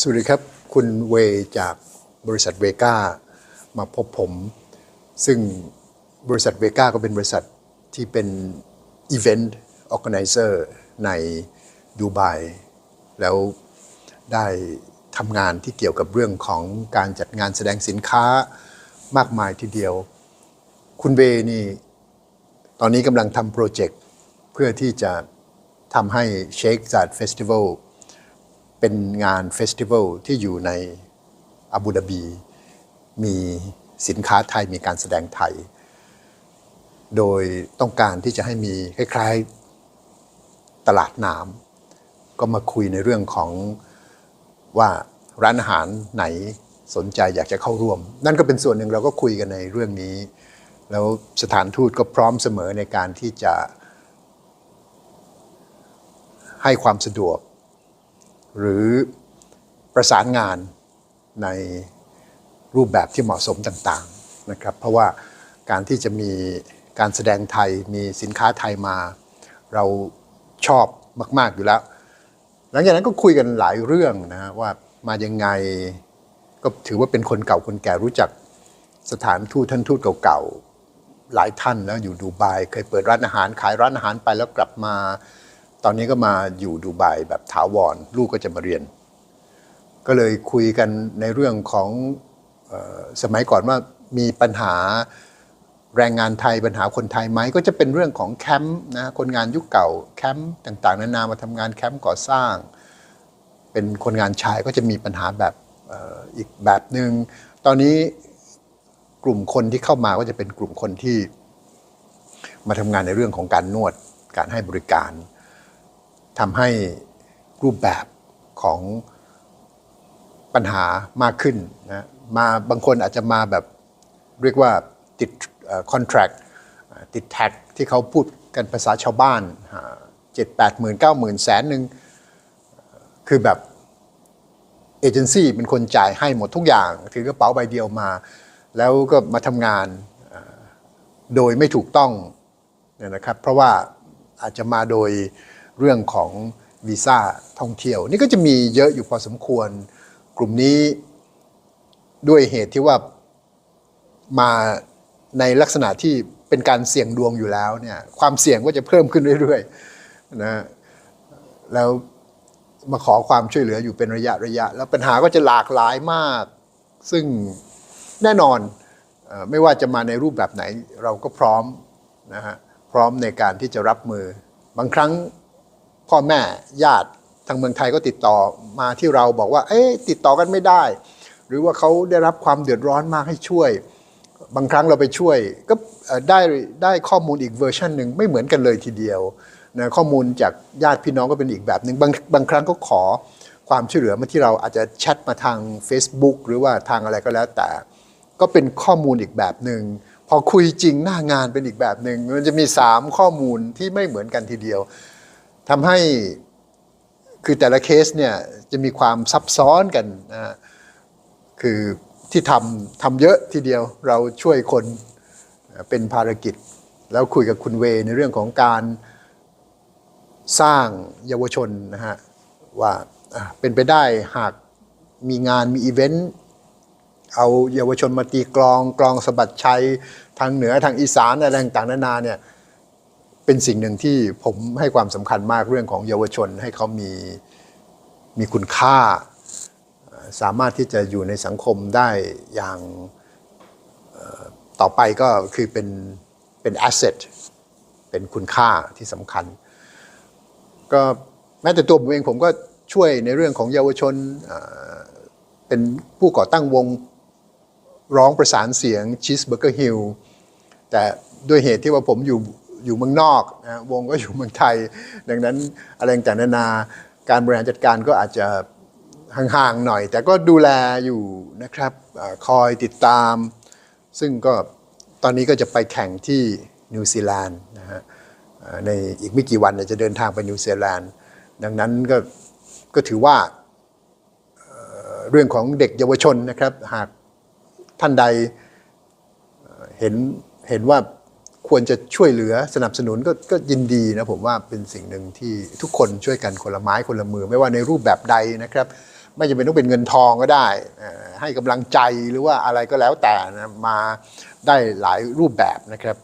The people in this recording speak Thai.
สวัสดีครับ คุณเวจากบริษัทเวก้ามาพบผม ซึ่งบริษัทเวก้าก็เป็นบริษัทที่เป็นอีเวนต์ออ g a n i z e r ในดูไบแล้วได้ทำงานที่เกี่ยวกับเรื่องของการจัดงานแสดงสินค้ามากมายทีเดียว คุณเวนี่ ตอนนี้กำลังทำโปรเจกต์ เพื่อที่จะทำให้เชคซ a ดเฟสติวัล เป็นงานเฟสติวัลที่อยู่ในอาบูดาบี มีสินค้าไทยมีการแสดงไทย โดยต้องการที่จะให้มีคล้ายๆตลาดน้ำก็มาคุยในเรื่องของว่าร้านอาหารไหนสนใจอยากจะเข้าร่วม นั่นก็เป็นส่วนหนึ่งเราก็คุยกันในเรื่องนี้ แล้วสถานทูตก็พร้อมเสมอในการที่จะให้ความสะดวก หรือประสานงานในรูปแบบที่เหมาะสมต่างๆนะครับเพราะว่าการที่จะมีการแสดงไทยมีสินค้าไทยมา เราชอบมาก ๆอยู่แล้ว หลังจากนั้นก็คุยกันหลายเรื่องนะว่ามายังไงก็ถือว่าเป็นคนเก่าคนแก่รู้จักสถานทูตท่านทูตเก่าๆหลายท่านแล้วอยู่ดูไบเคยเปิดร้านอาหารขายร้านอาหารไปแล้วกลับมา ตอนนี้ก็มาอยู่ดูไบแบบถาวร ลูกก็จะมาเรียน ก็เลยคุยกันในเรื่องของออสมัยก่อนว่ามีปัญหาแรงงานไทยปัญหาคนไทยไหมก็จะเป็นเรื่องของแคมป์นะคนงานยุคเก่าแคมป์ต่างๆ นานามาทำงานแคมป์ก่อสร้าง เป็นคนงานชายก็จะมีปัญหาแบบอ่ออีกแบบหนึง่งตอนนี้กลุ่มคนที่เข้ามาก็จะเป็นกลุ่มคนที่ มาทำงานในเรื่องของการนวดการให้บริการ ทำให้รูปแบบของปัญหามากขึ้นนะมาบางคนอาจจะมาแบบเรียกว่าติดคอนแท c t ติดแท็กที่เขาพูดกันภาษาชาวบ้านเจ็ดแปดหมื่นเก้าหมื่นแสนหนึ่งคือแบบเอเจนซี่เป็นคนจ่ายให้หมดทุกอย่าง ถือกระเป๋าใบเดียวมา แล้วก็มาทำงานโดยไม่ถูกต้องเนี่ยนะครับ เพราะว่าอาจจะมาโดย เรื่องของวีซ่าท่องเที่ยว นี่ก็จะมีเยอะอยู่พอสมควร กลุ่มนี้ด้วยเหตุที่ว่ามาในลักษณะที่เป็นการเสี่ยงดวงอยู่แล้วเนี่ยความเสี่ยงก็จะเพิ่มขึ้นเรื่อยๆนะแล้วมาขอความช่วยเหลืออยู่เป็นระยะระยะ แล้วปัญหาก็จะหลากหลายมาก ซึ่งแน่นอนไม่ว่าจะมาในรูปแบบไหนเราก็พร้อมนะฮะพร้อมในการที่จะรับมือบางครั้ง พ่อแม่ญาติทางเมืองไทยก็ติดต่อมาที่เราบอกว่า เอ๊ะติดต่อกันไม่ได้ หรือว่าเขาได้รับความเดือดร้อนมากให้ช่วย บางครั้งเราไปช่วย ก็ได้ได้ข้อมูลอีกเวอร์ชันหนึ่งไม่เหมือนกันเลยทีเดียวนะข้อมูลจากญาติพี่น้องก็เป็นอีกแบบหนึ่งบางบางครั้งก็ขอความช่วยเหลือมาที่เราอาจจะแชทมาทาง Facebook หรือว่าทางอะไรก็แล้วแต่ ก็เป็นข้อมูลอีกแบบหนึ่งพอคุยจริงหน้างานเป็นอีกแบบหนึ่งมันจะมี 3 ข้อมูลที่ไม่เหมือนกันทีเดียว ทำให้คือแต่ละเคสเนี่ยจะมีความซับซ้อนกันนะคือที่ทำทำเยอะทีเดียวเราช่วยคนเป็นภารกิจ แล้วคุยกับคุณเวในเรื่องของการสร้างเยาวชนนะฮะว่าเป็นไปได้หากมีงานมีอีเวนต์เอาเยาวชนมาตีกลองกลองสะบัดชัย ทางเหนือทางอีสานอะไรต่างๆนานาเนี่ย เป็นสิ่งหนึ่งที่ผมให้ความสำคัญมากเรื่องของเยาวชนให้เขามีมีคุณค่า สามารถที่จะอยู่ในสังคมได้อย่างต่อไปก็คือเป็นเป็น asset เป็นคุณค่าที่สำคัญ ก็แม้แต่ตัวผมเองผมก็ช่วยในเรื่องของเยาวชนเป็นผู้ก่อตั้งวงร้องประสานเสียง Cheeseburger Hill แต่ด้วยเหตุที่ว่าผมอยู่ อยู่เมืองนอกนะวงก็อยู่เมืองไทย ดังนั้นอะไรต่างๆนานาการบริหารจัดการก็อาจจะห่างๆหน่อย แต่ก็ดูแลอยู่นะครับอคอยติดตาม ซึ่งก็ตอนนี้ก็จะไปแข่งที่นิวซีแลนด์นะฮะในอีกไม่กี่วันจะเดินทางไปนิวซีแลนด์ดังนั้นก็ก็ถือว่าเรื่องของเด็กเยาวชนนะครับ หากท่านใดเห็นเห็นว่า ควรจะช่วยเหลือสนับสนุนก็ก็ยินดีนะผมว่าเป็นสิ่งหนึ่งที่ทุกคนช่วยกันคนละไม้คนละมือ ไม่ว่าในรูปแบบใดนะครับ ไม่จำเป็นต้องเป็นเงินทองก็ได้ ให้กำลังใจหรือว่าอะไรก็แล้วแต่นะมาได้หลายรูปแบบนะครับ